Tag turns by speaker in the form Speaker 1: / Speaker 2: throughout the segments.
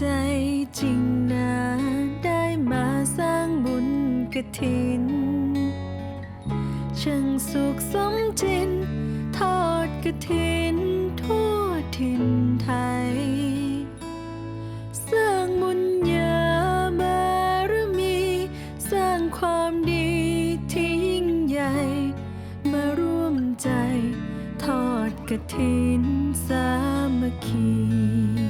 Speaker 1: ใจจริงนะได้มาสร้างบุญกระถิน ช่างสุขสมจิน ทอดกระถินทั่วถิ่นไทย สร้างบุญญาบารมี สร้างความดีที่ยิ่งใหญ่ มาร่วมใจ ทอดกระถินสามัคคี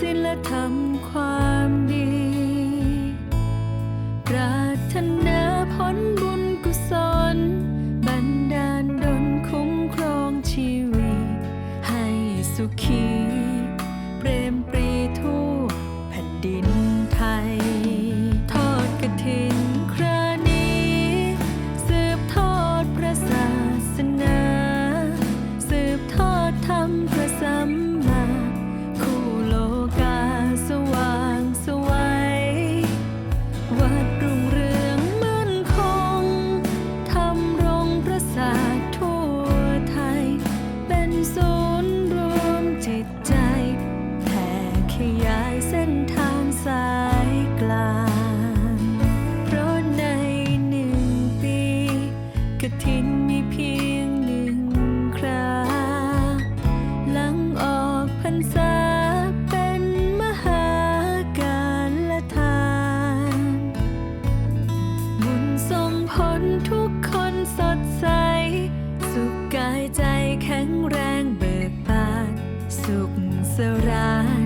Speaker 1: ศิลธรรมความดี ปรารถนาผลบุญ จิตใจ แผ่ขยายเส้นทางสายกลาง เพราะในหนึ่งปีกฐินมีเพียงหนึ่งคราหลังออกพรรษาเป็นมหาการละทานบุญส่งผลทุกคนสดใส สุขกายใจแข็งแรง ขส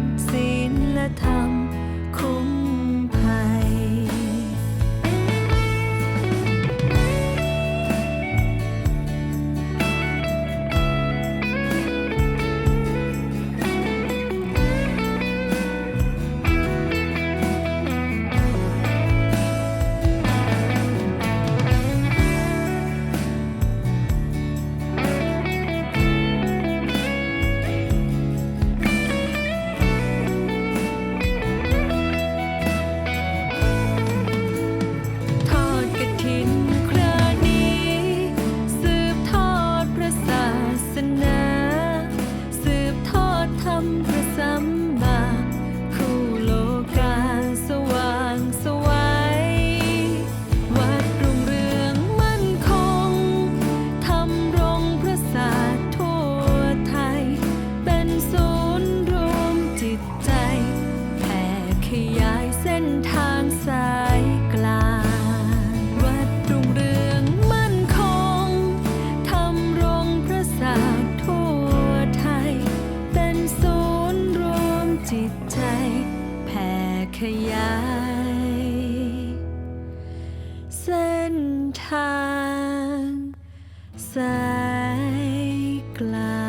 Speaker 1: ขยาย เส้นทางสายกลาง